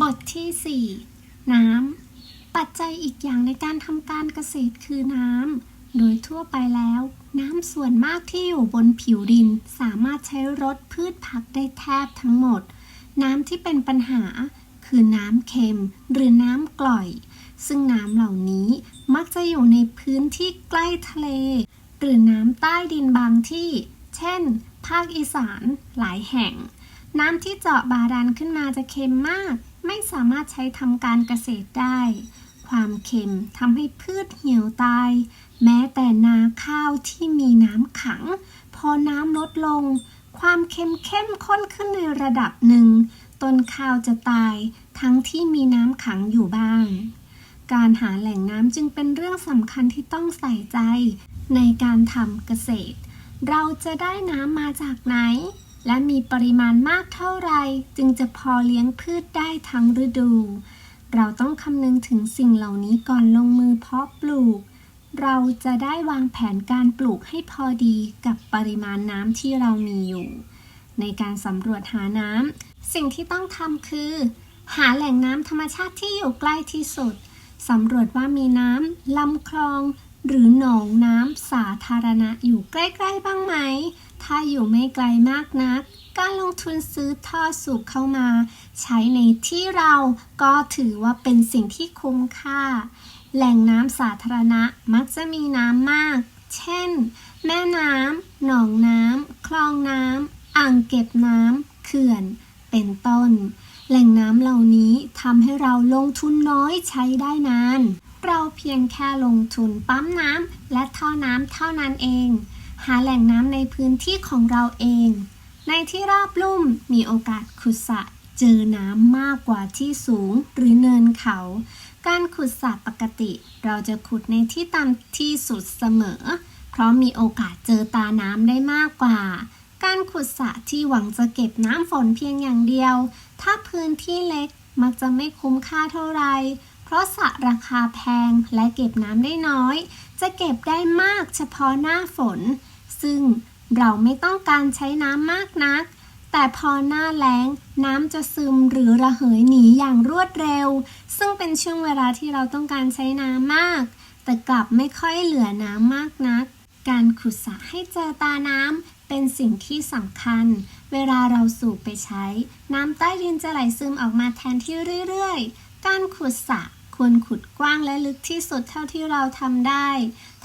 บทที่ 4 น้ำ ปัจจัยอีกอย่างในการทำการเกษตรคือน้ำ โดยทั่วไปแล้ว น้ำส่วนมากที่อยู่บนผิวดิน สามารถใช้รดพืชผักได้แทบทั้งหมด น้ำที่เป็นปัญหาคือน้ำเค็มหรือน้ำกร่อย ซึ่งน้ำเหล่านี้มักจะอยู่ในพื้นที่ใกล้ทะเล หรือน้ำใต้ดินบางที่ เช่น ภาคอีสานหลายแห่ง น้ำที่เจาะบาดาลขึ้นมาจะเค็มมาก ไม่สามารถใช้ทำการเกษตรได้ ความเค็มทำให้พืชเหี่ยวตาย แม้แต่นาข้าวที่มีน้ำขัง พอน้ำลดลง ความเค็มเข้มข้นขึ้นในระดับหนึ่ง ต้นข้าวจะตาย ทั้งที่มีน้ำขังอยู่บ้าง การหาแหล่งน้ำจึงเป็นเรื่องสำคัญที่ต้องใส่ใจ ในการทำเกษตร เราจะได้น้ำมาจากไหน และมีปริมาณมากเท่าไรจึงจะพอเลี้ยงพืชได้ทั้งฤดู เราต้องคำนึงถึงสิ่งเหล่านี้ก่อนลงมือเพาะปลูก เราจะได้วางแผนการปลูกให้พอดีกับปริมาณน้ำที่เรามีอยู่ ในการสำรวจหาน้ำสิ่งที่ต้องทำคือ หาแหล่งน้ำธรรมชาติที่อยู่ใกล้ที่สุดสำรวจว่ามีน้ำลำคลอง หรือหนองน้ำสาธารณะอยู่ใกล้ ๆ บ้างไหม ถ้าอยู่ไม่ไกลมากนัก การลงทุนซื้อท่อสูบเข้ามา ใช้ในที่เราก็ถือว่าเป็นสิ่งที่คุ้มค่า แหล่งน้ำสาธารณะมักจะมีน้ำมาก เช่น แม่น้ำ หนองน้ำ คลองน้ำ อ่างเก็บน้ำ เขื่อน เป็นต้น แหล่งน้ำเหล่านี้ทำให้เราลงทุนน้อยใช้ได้นาน เราเพียงแค่ลงทุนปั๊มน้ำและท่อน้ำเท่านั้นเอง หาแหล่งน้ำในพื้นที่ของเราเอง ในที่ราบลุ่มมีโอกาสขุดสระเจอน้ำมากกว่าที่สูงหรือเนินเขา การขุดสระปกติ เราจะขุดในที่ต่ำที่สุดเสมอ เพราะมีโอกาสเจอตาน้ำได้มากกว่า การขุดสระที่หวังจะเก็บน้ำฝนเพียงอย่างเดียว ถ้าพื้นที่เล็กมักจะไม่คุ้มค่าเท่าไหร่เพราะสระราคาแพงและเก็บน้ำได้น้อย จะเก็บได้มากเฉพาะหน้าฝน ซึ่งเราไม่ต้องการใช้น้ำมากนัก แต่พอหน้าแล้งน้ำจะซึมหรือระเหยหนีอย่างรวดเร็ว ซึ่งเป็นช่วงเวลาที่เราต้องการใช้น้ำมาก แต่กลับไม่ค่อยเหลือน้ำมากนัก การขุดสระให้เจอตาน้ำเป็นสิ่งที่สำคัญ เวลาเราสูบไปใช้ น้ำใต้ดินจะไหลซึมออกมาแทนที่เรื่อยๆ การขุดสระควรขุดกว้างและลึกที่สุดเท่าที่เราทำได้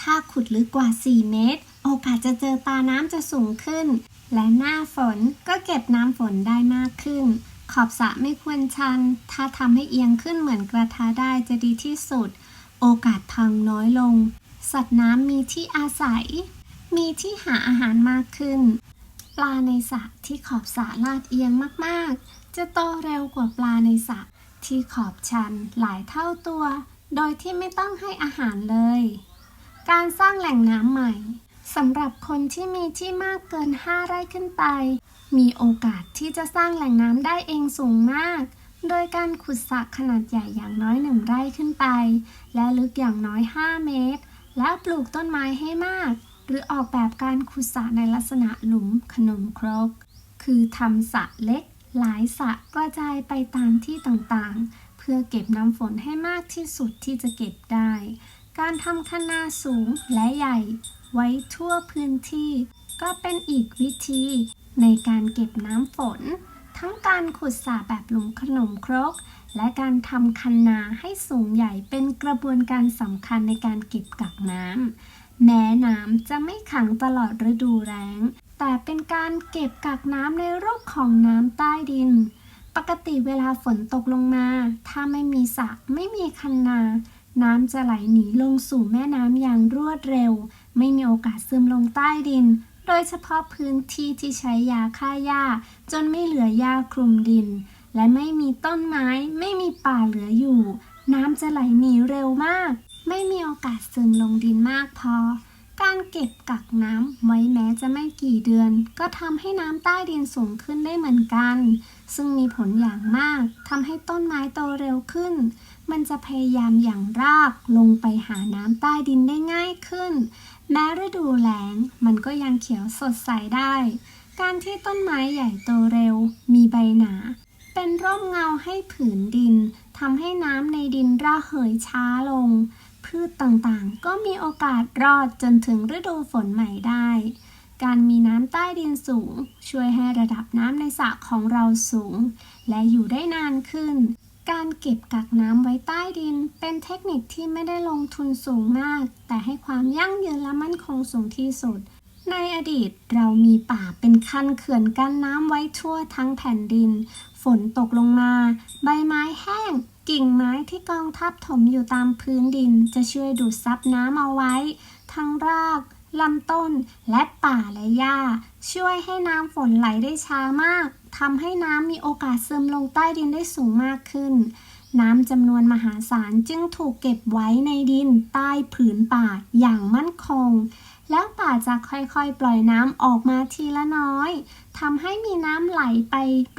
ถ้าขุดลึกกว่า 4 เมตร โอกาสจะเจอตาน้ำจะสูงขึ้น และหน้าฝนก็เก็บน้ำฝนได้มากขึ้น ขอบสระไม่ควรชัน ถ้าทำให้เอียงขึ้นเหมือนกระทะได้จะดีที่สุด โอกาสพังน้อยลง สัตว์น้ำมีที่อาศัย มีที่หาอาหารมากขึ้น ปลาในสระที่ขอบสระลาดเอียงมากๆ จะโตเร็วกว่าปลาในสระที่ขอบชันหลายเท่าตัว โดยที่ไม่ต้องให้อาหารเลย การสร้างแหล่งน้ำใหม่ สำหรับคนที่มีที่มากเกิน 5 ไร่ขึ้นไป มีโอกาสที่จะสร้างแหล่งน้ำได้เองสูงมาก โดยการขุดสระขนาดใหญ่อย่างน้อยหนึ่งไร่ขึ้นไป และลึกอย่างน้อย 5 เมตร และปลูกต้นไม้ให้มาก หรือออกแบบการขุดสระในลักษณะหลุมขนมครก คือทำสระเล็ก หลายสระกระจายไปตามที่ต่างๆ เพื่อเก็บน้ำฝนให้มากที่สุดที่จะเก็บได้ การทำคะนาสูงและใหญ่ ไว้ทั่วพื้นที่ ก็เป็นอีกวิธี ในการเก็บน้ำฝน ทั้งการขุดสระแบบหลุมขนมครก และการทำคันนาให้สูงใหญ่เป็นกระบวนการสำคัญในการเก็บกักน้ำแม้น้ำจะไม่ขังตลอดฤดูแล้ง แต่เป็นการเก็บกักน้ำในรูปของน้ำใต้ดิน ปกติเวลาฝนตกลงมา ถ้าไม่มีสระไม่มีคันนา น้ำจะไหลหนีลงสู่แม่น้ำอย่างรวดเร็ว ไม่มีโอกาสซึมลงใต้ดิน โดยเฉพาะพื้นที่ที่ใช้ยาฆ่าหญ้า จนไม่เหลือหญ้าคลุมดิน และไม่มีต้นไม้ ไม่มีป่าเหลืออยู่ น้ำจะไหลหนีเร็วมาก ไม่มีโอกาสซึมลงดินมากพอ การเก็บกักน้ำไว้แม้จะไม่กี่เดือน ก็ทำให้น้ำใต้ดินสูงขึ้นได้เหมือนกัน ซึ่งมีผลอย่างมากทำให้ต้นไม้โตเร็วขึ้น มันจะพยายามอย่างรากลงไปหาน้ำใต้ดินได้ง่ายขึ้น แม้ฤดูแล้งมันก็ยังเขียวสดใสได้ การที่ต้นไม้ใหญ่โตเร็ว มีใบหนา เป็นร่มเงาให้ผืนดินทำให้น้ำในดินระเหยช้าลง พืชต่างๆ ก็มีโอกาสรอดจนถึงฤดูฝนใหม่ได้ การมีน้ำใต้ดินสูง ช่วยให้ระดับน้ำในสระของเราสูง และอยู่ได้นานขึ้น การเก็บกักน้ำไว้ใต้ดิน เป็นเทคนิคที่ไม่ได้ลงทุนสูงมาก แต่ให้ความยั่งยืนและมั่นคงสูงที่สุด ในอดีตเรามีป่าเป็นคันเขื่อนกั้นน้ำไว้ทั่วทั้งแผ่นดิน ฝนตกลงมา ใบไม้แห้ง กิ่งไม้ที่กองทับถมอยู่ตามพื้นดิน จะช่วยดูดซับน้ำเอาไว้ ทั้งราก ลำต้น และป่าและหญ้า ช่วยให้น้ำฝนไหลได้ช้ามากทำให้น้ำมีโอกาสซึมลงใต้ดินได้สูงมากขึ้น น้ำจำนวนมหาศาลจึงถูกเก็บไว้ในดินใต้ผืนป่าอย่างมั่นคง แล้วป่าจะค่อยๆ ปล่อยน้ำออกมาทีละน้อยทำให้มีน้ำไหลไป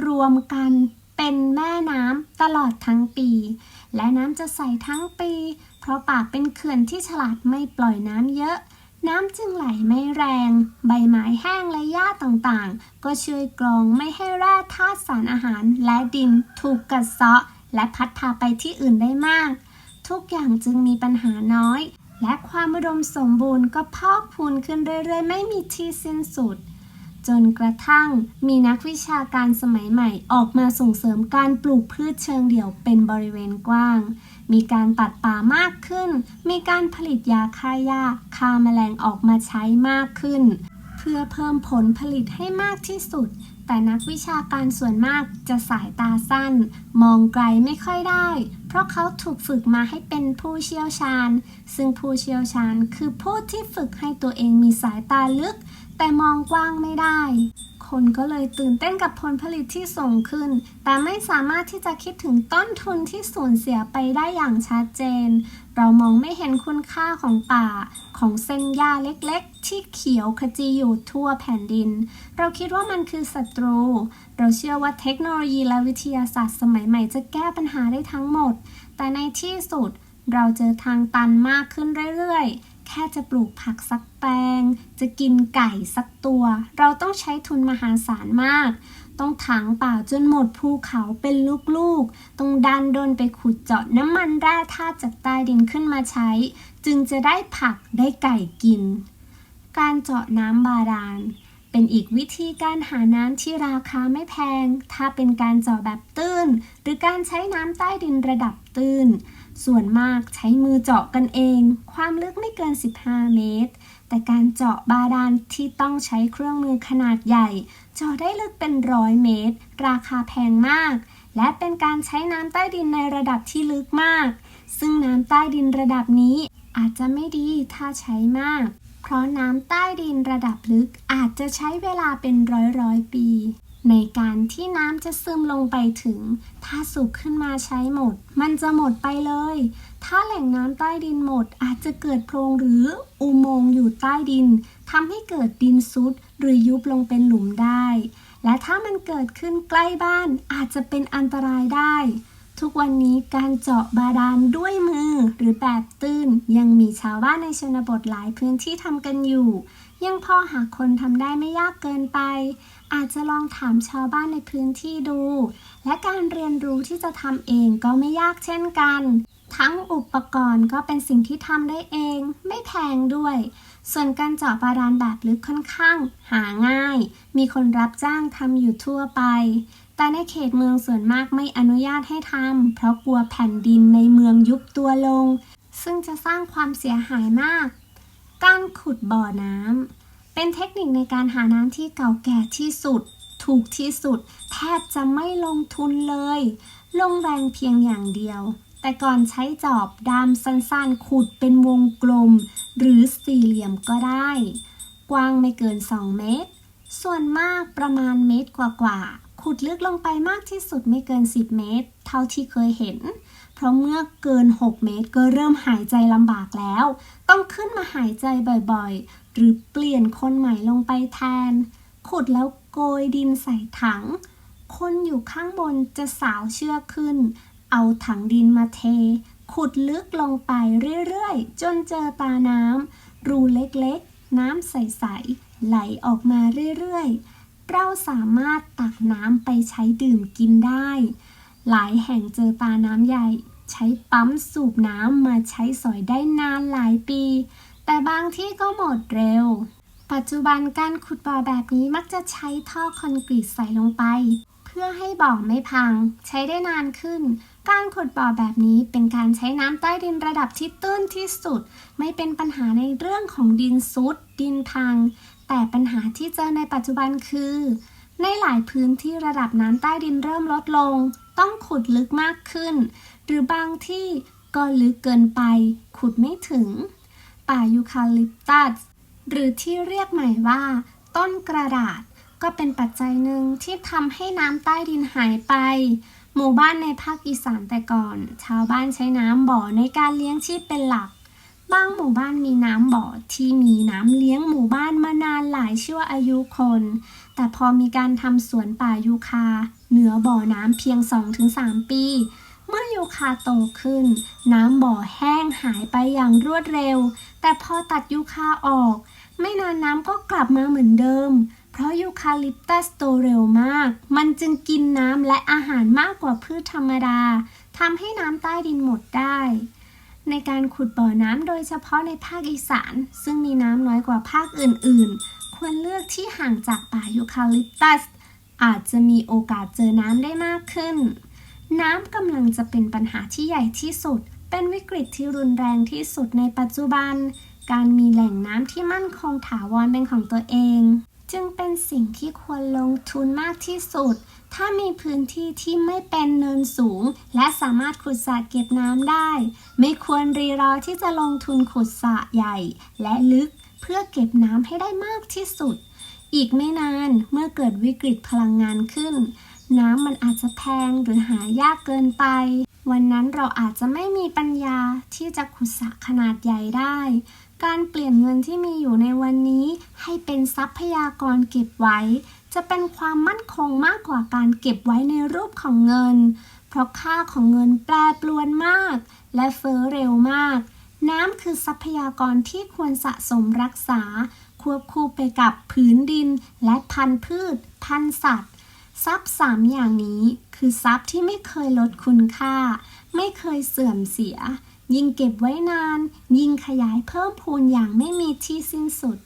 รวมกันเป็นแม่น้ำตลอดทั้งปี และน้ำจะใสทั้งปี เพราะป่าเป็นเขื่อนที่ฉลาดไม่ปล่อยน้ำเยอะ น้ำจึงไหลไม่แรง ใบไม้แห้งและหญ้าต่างๆ ก็ช่วยกรองไม่ให้แร่ธาตุสารอาหารและดินถูกกัดเซาะ และพัดพาไปที่อื่นได้มาก ทุกอย่างจึงมีปัญหาน้อย และความอุดมสมบูรณ์ก็พอกพูนขึ้นเรื่อยๆ ไม่มีที่สิ้นสุด จนกระทั่งมีนักวิชาการสมัยใหม่ออกมาส่งเสริมการปลูกพืชเชิงเดี่ยวเป็นบริเวณกว้าง มีการตัดป่ามากขึ้น มีการผลิตยาฆ่าหญ้าฆ่าแมลงออกมาใช้มากขึ้น เพื่อเพิ่มผลผลิตให้มากที่สุด แต่นักวิชาการส่วนมากจะสายตาสั้น มองไกลไม่ค่อยได้ เพราะเขาถูกฝึกมาให้เป็นผู้เชี่ยวชาญ ซึ่งผู้เชี่ยวชาญคือผู้ที่ฝึกให้ตัวเองมีสายตาลึก แต่มองกว้างไม่ได้ คนก็เลยตื่นเต้นกับผลผลิตที่ส่งขึ้น แต่ไม่สามารถที่จะคิดถึงต้นทุนที่สูญเสียไปได้อย่างชัดเจน เรามองไม่เห็นคุณค่าของป่า ของเส้นหญ้าเล็กๆ ที่เขียวขจีอยู่ทั่วแผ่นดิน เราคิดว่ามันคือศัตรู เราเชื่อว่าเทคโนโลยีและวิทยาศาสตร์สมัยใหม่จะแก้ปัญหาได้ทั้งหมด แต่ในที่สุดเราเจอทางตันมากขึ้นเรื่อยๆ แค่จะปลูกผักสักแปลง จะกินไก่สักตัว เราต้องใช้ทุนมหาศาลมาก ต้องถางป่าจนหมดภูเขาเป็นลูกๆ ต้องดันดนไปขุดเจาะน้ำมันแร่ธาตุจากใต้ดินขึ้นมาใช้ จึงจะได้ผักได้ไก่กิน การเจาะน้ำบาดาลเป็นอีกวิธีการหาน้ำที่ราคาไม่แพง ถ้าเป็นการเจาะแบบตื้น หรือการใช้น้ำใต้ดินระดับตื้น ส่วนมากใช้มือเจาะกันเอง ความลึกไม่เกิน 15 เมตร แต่การเจาะบาดาลที่ต้องใช้เครื่องมือขนาดใหญ่ เจาะได้ลึกเป็นร้อยเมตร ราคาแพงมาก และเป็นการใช้น้ำใต้ดินในระดับที่ลึกมาก ซึ่งน้ำใต้ดินระดับนี้อาจจะไม่ดีถ้าใช้มาก เพราะน้ำใต้ดินระดับลึกอาจจะใช้เวลาเป็นร้อยร้อยปี ในการที่น้ำจะซึมลงไปถึง ถ้าสูบขึ้นมาใช้หมด มันจะหมดไปเลย ถ้าแหล่งน้ำใต้ดินหมด อาจจะเกิดโพรงหรืออุโมงค์อยู่ใต้ดินทำให้เกิดดินซุด หรือยุบลงเป็นหลุมได้ และถ้ามันเกิดขึ้นใกล้บ้านอาจจะเป็นอันตรายได้ ทุกวันนี้การเจาะบาดาลด้วยมือหรือแบบตื้น ยังมีชาวบ้านในชนบทหลายพื้นที่ทำกันอยู่ ยังพอหาคนทำได้ไม่ยากเกินไป อาจจะลองถามชาวบ้านในพื้นที่ดู และการเรียนรู้ที่จะทำเองก็ไม่ยากเช่นกัน ทั้งอุปกรณ์ก็เป็นสิ่งที่ทำได้เอง ไม่แพงด้วย ส่วนการเจาะบาดาลแบบลึกค่อนข้าง หาง่าย มีคนรับจ้างทำอยู่ทั่วไป แต่ในเขตเมืองส่วนมากไม่อนุญาตให้ทำเพราะกลัวแผ่นดินในเมืองยุบตัวลง ซึ่งจะสร้างความเสียหายมาก การขุดบ่อน้ำ เป็นเทคนิคในการหาน้ำที่เก่าแก่ที่สุด ถูกที่สุด แทบจะไม่ลงทุนเลย ลงแรงเพียงอย่างเดียว แต่ก่อนใช้จอบดามสั้นๆ ขุดเป็นวงกลม หรือสี่เหลี่ยมก็ได้ กว้างไม่เกิน 2 เมตร ส่วนมากประมาณเมตรกว่าๆ ขุดลึกลงไปมากที่สุดไม่เกิน 10 เมตร เท่าที่เคยเห็น เพราะเมื่อเกิน 6 เมตรก็เริ่มหายใจลำบากแล้ว ต้องขึ้นมาหายใจบ่อยๆ หรือเปลี่ยนคนใหม่ลงไปแทน ขุดแล้วโกยดินใส่ถัง คนอยู่ข้างบนจะสาวเชือกขึ้น เอาถังดินมาเท ขุดลึกลงไปเรื่อยๆ จนเจอตาน้ำรูเล็กๆ น้ำใสๆไหลออกมาเรื่อยๆ เราสามารถตักน้ำไปใช้ดื่มกินได้ หลายแห่งเจอตาน้ำใหญ่ ใช้ปั๊มสูบน้ำมาใช้สอยได้นานหลายปี แต่บางที่ก็หมดเร็ว ปัจจุบันการขุดบ่อแบบนี้มักจะใช้ท่อคอนกรีตใส่ลงไป เพื่อให้บ่อไม่พัง ใช้ได้นานขึ้น การขุดบ่อแบบนี้เป็นการใช้น้ำใต้ดินระดับที่ตื้นที่สุด ไม่เป็นปัญหาในเรื่องของดินซุด ดินพัง แต่ปัญหาที่เจอในปัจจุบันคือ ในหลายพื้นที่ระดับน้ำใต้ดินเริ่มลดลง ต้องขุดลึกมากขึ้น หรือบางที่ก็ลึกเกินไป ขุดไม่ถึง ป่ายูคาลิปตัส หรือที่เรียกใหม่ว่า ต้นกระดาษ ก็เป็นปัจจัยหนึ่งที่ทำให้น้ำใต้ดินหายไป หมู่บ้านในภาคอีสานแต่ก่อน ชาวบ้านใช้น้ำบ่อในการเลี้ยงชีพเป็นหลัก บางหมู่บ้านมีน้ำบ่อที่มีน้ำเลี้ยงหมู่บ้านมานานหลายชั่วอายุคน แต่พอมีการทำสวนป่ายูคา เหนือบ่อน้ำเพียง 2-3 ปี เมื่อยูคาโตขึ้น น้ำบ่อแห้งหายไปอย่างรวดเร็ว แต่พอตัดยูคาออก ไม่นานน้ำก็กลับมาเหมือนเดิม เพราะยูคาลิปตัสโตเร็วมาก มันจึงกินน้ำและอาหารมากกว่าพืชธรรมดาทำให้น้ำใต้ดินหมดได้ ในการขุดบ่อน้ำโดยเฉพาะในภาคอีสาน ซึ่งมีน้ำน้อยกว่าภาคอื่นๆ ควรเลือกที่ห่างจากป่ายูคาลิปตัส อาจจะมีโอกาสเจอน้ำได้มากขึ้น น้ำกำลังจะเป็นปัญหาที่ใหญ่ที่สุด เป็นวิกฤตที่รุนแรงที่สุดในปัจจุบัน การมีแหล่งน้ำที่มั่นคงถาวรเป็นของตัวเอง จึงเป็นสิ่งที่ควรลงทุนมากที่สุด ถ้ามีพื้นที่ที่ไม่เป็นเนินสูง และสามารถขุดสระเก็บน้ำได้ ไม่ควรรีรอที่จะลงทุนขุดสระใหญ่ และลึกเพื่อเก็บน้ำให้ได้มากที่สุด อีกไม่นานเมื่อเกิดวิกฤตพลังงานขึ้น น้ำมันอาจจะแพงหรือหายากเกินไป วันนั้นเราอาจจะไม่มีปัญญาที่จะขุดสระขนาดใหญ่ได้ การเปลี่ยนเงินที่มีอยู่ในวันนี้ให้เป็นทรัพยากรเก็บไว้ จะเป็นความมั่นคงมากกว่าการเก็บไว้ในรูปของเงิน เพราะค่าของเงินแปรปรวนมาก และเฟ้อเร็วมาก น้ำคือทรัพยากรที่ควรสะสมรักษา ควบคู่ไปกับผืนดิน และพันธุ์พืช พันธุ์สัตว์ ทรัพย์สามอย่างนี้ คือทรัพย์ที่ไม่เคยลดคุณค่า ไม่เคยเสื่อมเสีย ยิ่งเก็บไว้นาน ยิ่งขยายเพิ่มพูนอย่างไม่มีที่สิ้นสุด